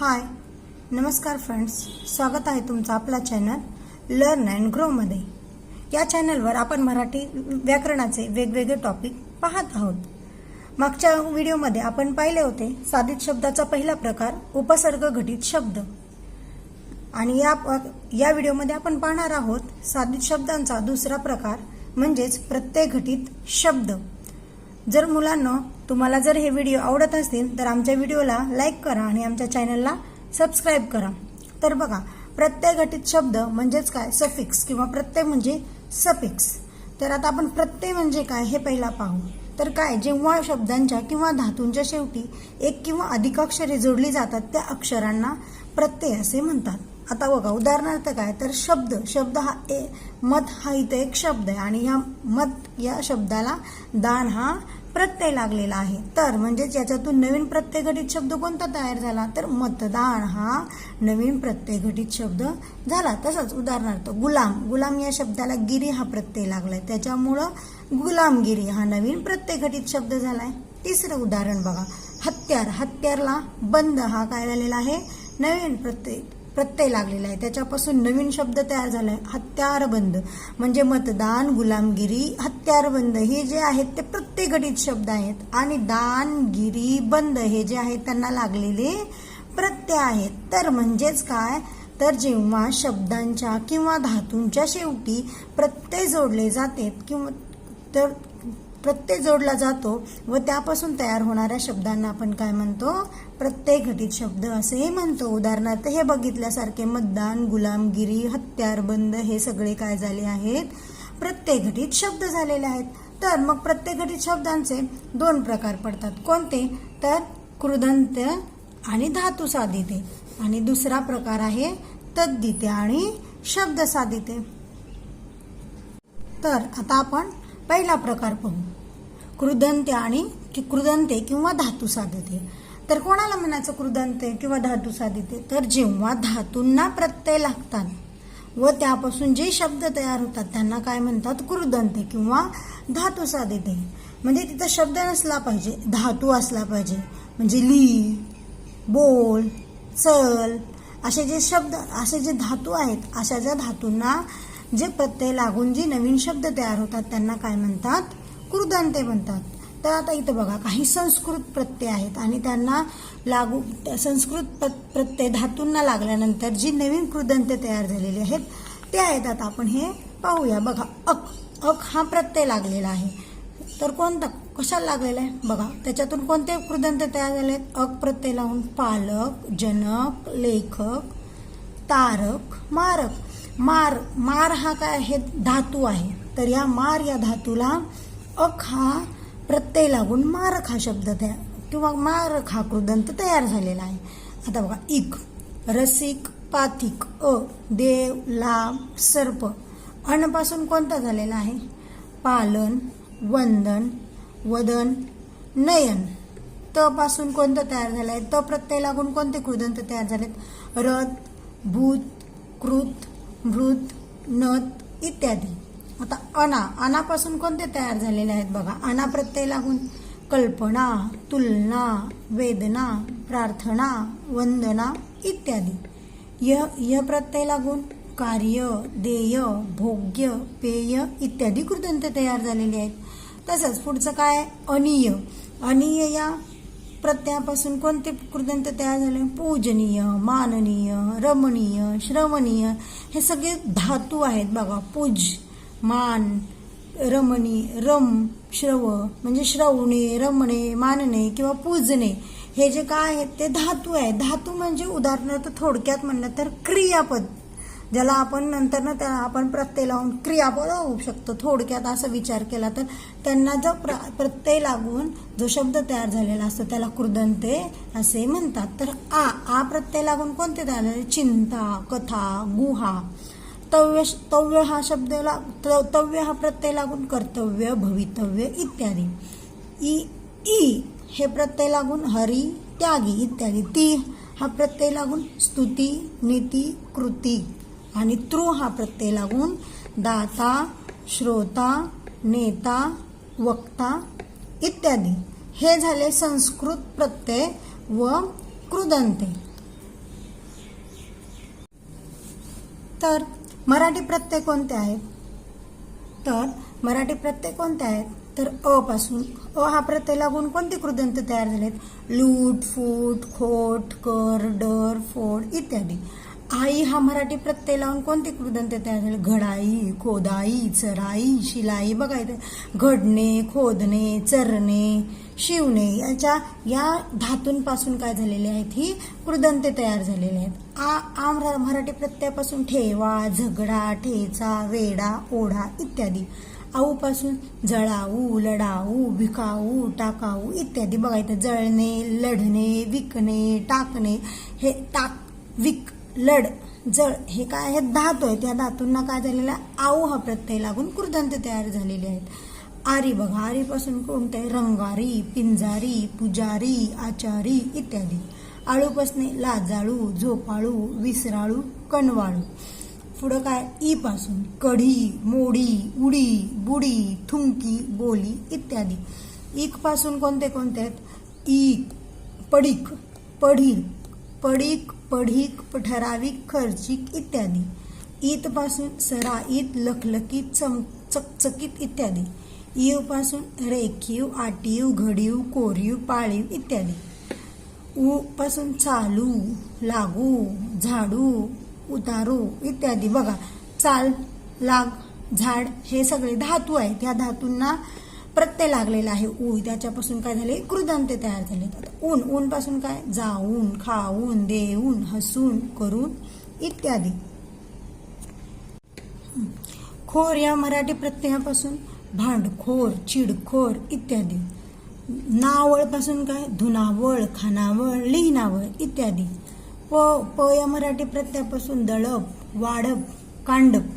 हाय. नमस्कार फ्रेंड्स स्वागत आहे तुमचं आपला चॅनल लर्न अँड ग्रोमध्ये या चॅनलवर आपण मराठी व्याकरणाचे वेगवेगळे टॉपिक पाहत आहोत. मागच्या व्हिडिओमध्ये आपण पाहिले होते साधित शब्दाचा पहिला प्रकार उपसर्ग घटित शब्द. आणि या या व्हिडिओमध्ये आपण पाहणार आहोत साधित शब्दांचा दुसरा प्रकार म्हणजेच प्रत्यय घटित शब्द. जर मुलांना तुम्हाला जर हे व्हिडिओ आवडत असतील तर आमच्या व्हिडिओला लाईक करा आणि आमच्या चॅनलला सबस्क्राईब करा. तर बघा प्रत्यय घटित शब्द म्हणजेच काय? सफिक्स किंवा प्रत्यय म्हणजे सफिक्स तर आता आपण प्रत्यय म्हणजे काय हे पहिला पाहू. तर काय? जेव्हा शब्दांच्या किंवा धातूंच्या शेवटी एक किंवा अधिक अक्षरे जोडली जातात त्या अक्षरांना प्रत्यय असे म्हणतात. आता बघा उदाहरणार्थ काय? तर शब्द शब्द हा ए मत हा इथं एक शब्द आहे आणि ह्या मत या शब्दाला दान हा प्रत्यय लागलेला आहे. तर म्हणजेच याच्यातून नवीन प्रत्यय घटित शब्द कोणता तयार झाला? तर मतदान हा नवीन प्रत्यय घटित शब्द झाला. तसंच उदाहरणार्थ गुलाम. गुलाम या शब्दाला गिरी हा प्रत्यय लागलाय. त्याच्यामुळं गुलामगिरी हा नवीन प्रत्यय घटित शब्द झालाय. तिसरं उदाहरण बघा. हत्यार. हत्यारला बंद हा काय झालेला आहे? नवीन प्रत्यय प्रत्यय लागलेला आहे. त्याच्यापासून नवीन शब्द तयार झाला आहे हत्यारबंद म्हणजे मतदान गुलामगिरी हत्यारबंद हे जे आहेत ते प्रत्यय घटित शब्द आहेत. आणि दानगिरी बंद हे जे आहेत त्यांना लागलेले प्रत्यय आहेत. तर म्हणजेच काय? तर जेव्हा शब्दांच्या किंवा धातूंच्या शेवटी प्रत्यय जोडले जाते किंवा तर प्रत्यय जोडला जातो व त्यापासून तयार होणाऱ्या शब्दांना आपण काय म्हणतो? प्रत्यय घटित शब्द असेही म्हणतो. उदाहरणार्थ हे बघितल्यासारखे मतदान गुलामगिरी हत्यारबंद हे सगळे काय झाले आहेत? प्रत्यय घटित शब्द झालेले आहेत. तर मग प्रत्यय घटित शब्दांचे दोन प्रकार पडतात. कोणते? तर कृदंत आणि धातू साधिते. आणि दुसरा प्रकार आहे तद्दिते आणि शब्द साधिते. तर आता आपण पहिला प्रकार पाहू. कृदंते आणि कि- कृदंते किंवा धातू साधते. तर कोणाला म्हणायचं कृदंते किंवा धातू साधिते? तर जेव्हा धातूंना प्रत्यय लागतात व त्यापासून जे शब्द तयार होतात त्यांना काय म्हणतात? कृदंते किंवा धातू साधिते. म्हणजे तिथं शब्द नसला पाहिजे. धातू असला पाहिजे. म्हणजे ली बोल चल असे जे शब्द असे जे धातू आहेत अशा ज्या धातूंना जे प्रत्यय लागून जे नवीन शब्द तयार होतात त्यांना काय म्हणतात? कृदंते म्हणतात. तर आता इथं बघा काही संस्कृत प्रत्यय आहेत आणि त्यांना लागू संस्कृत प्र- प्रत्यय धातूंना लागल्यानंतर जी नवीन कृदंते तयार झालेली आहेत ते आहेत आता आपण हे पाहूया. बघा अक अक हा प्रत्यय लागलेला आहे. तर कोणता? कशाला लागलेला आहे? बघा त्याच्यातून कोणते कृदंत तयार झाले आहेत? अक प्रत्यय लावून पालक जनक लेखक तारक मारक. मार मार हा काय आहे? धातू आहे. तर या मार या धातूला अख हा प्रत्यय लागून मारक हा शब्द तयार किंवा मारक हा कृदंत तयार झालेला आहे. आता बघा इक रसिक पाथिक अ देव लाभ सर्प अन्नपासून कोणता झालेला आहे? पालन वंदन वदन नयन. त पासून कोणतं तयार झालं आहे त प्रत्यय लागून कोणते कृदंत तयार झालेत? रथ भूत कृत भृत नत इत्यादी. आता अना अनापासून कोणते तयार झालेले आहेत बघा. अना प्रत्यय लागून कल्पना तुलना वेदना प्रार्थना वंदना इत्यादी. य य प्रत्यय लागून कार्य देय भोग्य पेय इत्यादी कृदंत तयार झालेले आहेत. तसंच पुढचं काय? अनिय. अनिय या प्रत्ययापासून कोणते कृदंत तयार झाले? पूजनीय माननीय रमणीय श्रवणीय. हे सगळे धातू आहेत बघा पूज मान रमणी रम श्रव म्हणजे श्रवणे रमणे मानणे किंवा पूजणे. हे जे काय आहेत ते धातू आहे धातू म्हणजे उदाहरणार्थ थोडक्यात म्हणलं तर क्रियापद. ज्याला आपण नंतर ना त्याला आपण प्रत्यय लावून क्रियापद होऊ शकतो. थोडक्यात असा विचार केला तर त्यांना जो प्र प्रत्यय लागून जो शब्द तयार झालेला असतो त्याला कृदंते असे म्हणतात. तर आ आ प्रत्यय लागून कोणते तयार झाले? चिंता कथा गुहा. तव्य तव्य हा शब्द त- तव्य हा प्रत्यय लागून कर्तव्य भवितव्य इत्यादी. ई ई हे प्रत्यय लागून हरी त्यागी इत्यादी. ती हा प्रत्यय लागून स्तुती नीती कृती. आणि त्रु हा प्रत्यय लागून दाता श्रोता नेता वक्ता इत्यादी. हे झाले संस्कृत प्रत्यय व कृदंते. तर मराठी प्रत्यय कोणते आहेत? तर मराठी प्रत्यय कोणते आहेत? तर अ पासून. अ हा प्रत्यय लागून कोणते कृदंत तयार झालेत? लूट फूट खोट कर डर फोड इत्यादी. आई हा मराठी प्रत्यय लावून कोणते कृदंत तयार झाले? घडाई खोदाई चराई शिलाई बघा इथे. घडणे खोदणे चरणे शिवणे याच्या या धातूंपासून काय झालेले आहेत ही कृदंते तयार झालेले आहेत. आ आ मराठी प्रत्ययापासून ठेवा झगडा ठेचा वेडा ओढा इत्यादी. आऊपासून जळाऊ लढाऊ विकाऊ टाकाऊ इत्यादी. बघा इथं जळणे लढणे विकणे टाकणे हे टाक विक लढ जळ हे काय आहेत? धातू आहेत. या धातूंना काय झालेलं आहे? आऊ हा प्रत्यय लागून कृदंत तयार झालेले आहेत. आरी बघा. आरीपासून कोणते आहे? रंगारी पिंजारी पुजारी आचारी इत्यादी. आळूपासने लाजाळू झोपाळू विसराळू कणवाळू. पुढं काय? ई पासून कढी मोडी उडी बुडी थुंकी बोली इत्यादी. ईकपासून कोणते कोणते आहेत? ईक पडीक पढीक पडीक पढीक ठराविक खर्चिक इत्यादी. ईदपासून सरा सराईत लखलखीत चम चकचकीत इत्यादी. ईवपासून रेखीव आटीव घडीव कोरीव पाळीव इत्यादी. ऊपासून चालू लागू झाडू उतारू इत्यादी. बघा चाल लाग झाड हे सगळे धातू आहेत. या धातूंना प्रत्यय लागलेला आहे. ऊ त्याच्यापासून काय झाले? कृदंते तयार झाले. आता ऊन ऊन पासून काय? जाऊन खाऊन देऊन हसून करून इत्यादी. खोर या मराठी प्रत्ययापासून भांडखोर चिडखोर इत्यादी. नावळपासून काय? धुनावळ खानावळ लिहिनावळ इत्यादी. प प या मराठी प्रत्ययापासून दळप वाढप कांडप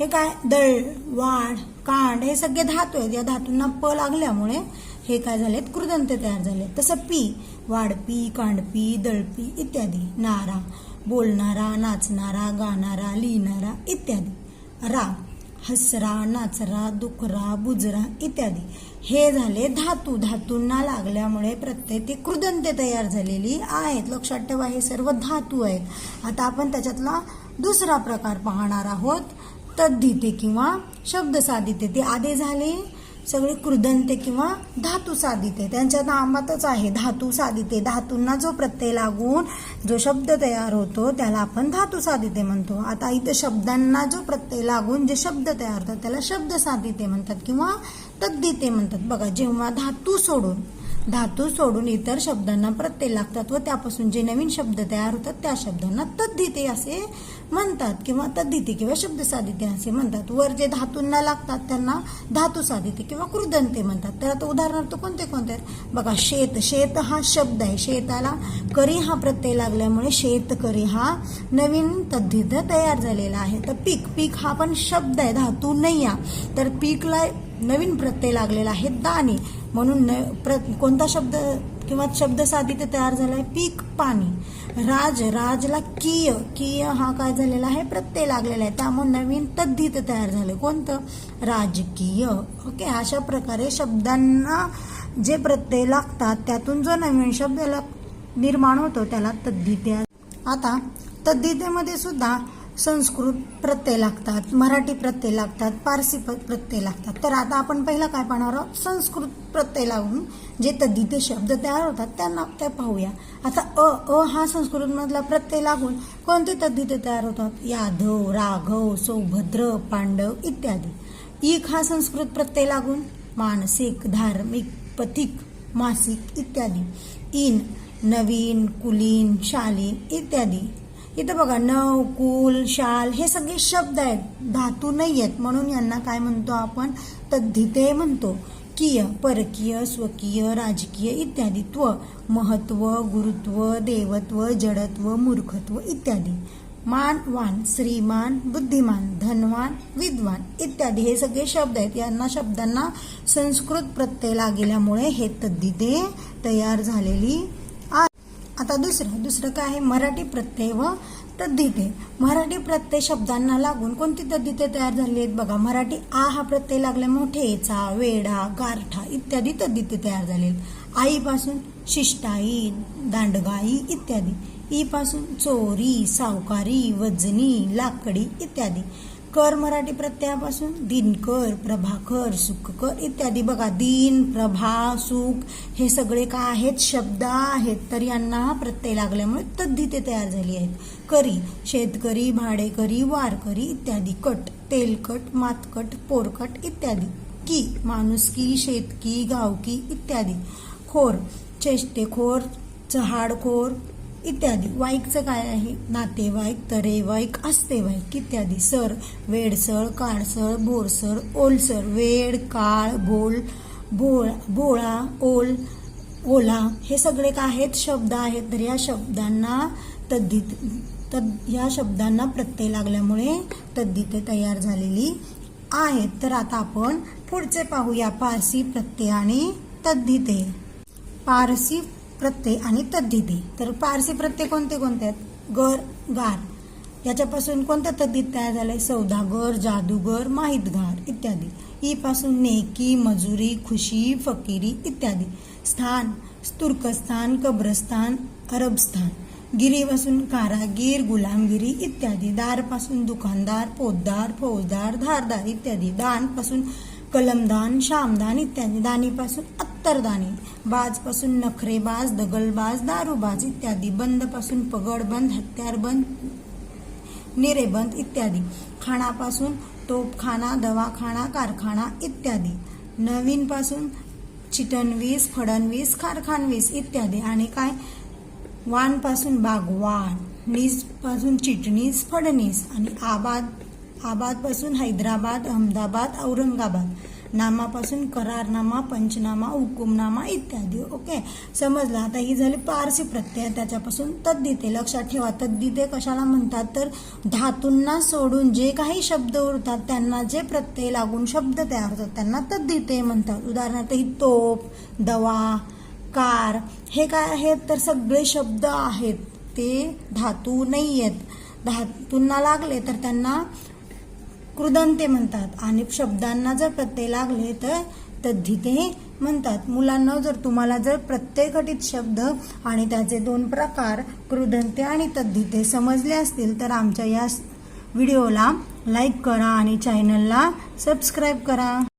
हे काय? दळ वाढ कांड हे सगळे धातू आहेत. या धातूंना प लागल्यामुळे हे काय झालेत? कृदंत तयार झाले तसं पी वाढपी कांडपी दळपी इत्यादी. नारा बोलणारा नाचणारा गाणारा लिहिणारा इत्यादी. रा हसरा नाचरा दुखरा बुजरा इत्यादी. हे झाले धातू. धातूंना लागल्यामुळे प्रत्येक ती कृदंते तयार झालेली आहेत. लक्षात ठेवा हे सर्व धातू आहेत. आता आपण त्याच्यातला दुसरा प्रकार पाहणार आहोत. तद्धिते किंवा शब्द साधिते ते आधी झाले सगळे कृदंते किंवा धातू साधिते त्यांच्या नामातच आहे धातू साधिते धातूंना जो प्रत्यय लागून जो शब्द तयार होतो त्याला आपण धातू साधिते म्हणतो. आता इथं शब्दांना जो प्रत्यय लागून जे शब्द तयार होतात त्याला शब्द साधिते म्हणतात किंवा तद्धिते म्हणतात. बघा जेव्हा धातू सोडून धातू सोडून इतर शब्दांना प्रत्यय लागतात व त्यापासून जे नवीन शब्द तयार होतात त्या शब्दांना तद्धिते असे म्हणतात किंवा तद्धिते किंवा शब्द साधिते असे म्हणतात. वर जे धातूंना लागतात त्यांना धातू साधिते किंवा कृदंते म्हणतात. तर आता उदाहरणार्थ कोणते कोणते आहेत? बघा शेत. शेत हा शब्द आहे. शेताला करी हा प्रत्यय लागल्यामुळे शेतकरी हा नवीन तद्धित तयार झालेला आहे. तर पीक. पीक हा पण शब्द आहे धातू नाही तर पीकला नवीन प्रत्यय लागलेला आहे दाणे म्हणून न प्र कोणता शब्द किंवा शब्द ते तयार झालाय? पीक पाणी. राज राजला किय. किय हा काय झालेला आहे? प्रत्यय लागलेला आहे. त्यामुळे नवीन तद्धित तयार झाले. कोणतं? राजकीय. ओके अशा प्रकारे शब्दांना जे प्रत्यय लागतात त्यातून जो नवीन शब्द निर्माण होतो त्याला तद्धिते आता तद्धितेमध्ये सुद्धा संस्कृत प्रत्यय लागतात मराठी प्रत्यय लागतात पारसी प्रत्यय लागतात. तर आता आपण पहिला काय पाहणार आहोत? संस्कृत प्रत्यय लावून जे तद्धिते शब्द तयार होतात त्यांना ते पाहूया. आता अ अ हा संस्कृतमधला प्रत्यय लागून कोणते तद्धिते तयार होतात? यादव राघव सौभद्र पांडव इत्यादी. ईक हा संस्कृत प्रत्यय लागून मानसिक धार्मिक पथिक मासिक इत्यादी. इन नवीन कुलीन शालीन इत्यादी. इथं बघा नव कुल शाल हे सगळे शब्द आहेत. धातू नाही आहेत. म्हणून यांना काय म्हणतो आपण? तद्धिते म्हणतो. किय परकीय स्वकीय राजकीय इत्यादी त्व महत्त्व गुरुत्व देवत्व जडत्व मूर्खत्व इत्यादी. मान वान श्रीमान बुद्धिमान धनवान विद्वान इत्यादी हे सगळे शब्द आहेत. यांना शब्दांना संस्कृत प्रत्यय लागल्यामुळे हे तद्धिते तयार झालेली आता दुसरं दुसरं काय आहे? मराठी प्रत्यय व तद्धिते. मराठी प्रत्यय शब्दांना लागून कोणती तद्धिते तयार झाली आहेत बघा? मराठी आ हा प्रत्यय लागल्यामुळे ठेचा वेडा गारठा इत्यादी तद्धिते तयार झाले आहेत. आईपासून शिष्टाई दांडगाई इत्यादी. ईपासून चोरी सावकारी वजनी लाकडी इत्यादी. कर मराठी प्रत्ययापासून. दिनकर प्रभाकर सुखकर इत्यादी. बघा दिन प्रभा सुख हे सगळे काय आहेत? शब्द आहेत. तर यांना प्रत्यय लागल्यामुळे तद्धिते तयार झाली आहेत. करी शेतकरी भाडेकरी वारकरी इत्यादी. कट तेलकट मातकट पोरकट इत्यादी. की माणुसकी शेतकी गावकी इत्यादी. खोर चेष्टेखोर चहाडखोर इत्यादी. वाईकचं काय आहे? नातेवाईक तरेवाईक अस्तेवाईक इत्यादी. सर वेडसळ काळसळ बोरसळ ओलसर. वेड काळ बोल बोळ बोळा ओल ओला हे सगळे काय आहेत? शब्द आहेत. तर या शब्दांना तद्धित तद या शब्दांना प्रत्यय लागल्यामुळे तद्धिते तयार झालेली आहेत. तर आता आपण पुढचे पाहूया. पारसी प्रत्यय आणि तद्धिते. पारसी प्रत्यय आणि तद्धिते. तर पारसी प्रत्यय कोणते कोणते आहेत? गर गार. याच्यापासून कोणतं तद्धित तयार झालंय? सौदागर जादूगर माहितगार इत्यादी. ई पासून नेकी मजुरी खुशी फकीरी इत्यादी. स्थान तुर्कस्थान कब्रस्तान अरबस्थान. गिरीपासून कारागीर गुलामगिरी इत्यादी. दारपासून दुकानदार पोतदार फौजदार धारदार इत्यादी. दानपासून कलमदान शामदान इत्यादी. दानीपासून अत्तरदानी बाजपासून नखरेबाज दगलबाज दारूबाज इत्यादी. बंदपासून पगडबंद हत्यारबंद निरेबंद इत्यादी. खाणापासून तोपखाना दवाखाना कारखाना इत्यादी. नवीनपासून चिटणवीस फडणवीस कारखानवीस इत्यादी. आणि काय? वानपासून बागवान नीजपासून चिटणीस फडणीस आणि आबाद आबादपासून हैदराबाद अहमदाबाद औरंगाबाद. नामापासून करारनामा पंचनामा हुकुमनामा इत्यादी ओके? समजलं? आता ही झाली पारसी प्रत्यय त्याच्यापासून तद्दिते लक्षात ठेवा तद्दिते कशाला म्हणतात? तर धातूंना सोडून जे काही शब्द उरतात त्यांना जे प्रत्यय लागून शब्द तयार होतात त्यांना तद्दिते म्हणतात. उदाहरणार्थ ही तोप दवा कार हे काय आहेत? तर सगळे शब्द आहेत. ते धातू नाही आहेत धातूंना लागले तर त्यांना कृदंते म्हणतात. आणि शब्दांना जर प्रत्यय लागले तर तद्धिते म्हणतात. मुलांना जर तुम्हाला जर प्रत्यय घटित शब्द आणि त्याचे दोन प्रकार कृदंते आणि तद्धिते समजले असतील तर आमच्या या व्हिडिओला लाईक करा आणि चॅनलला सबस्क्राईब करा.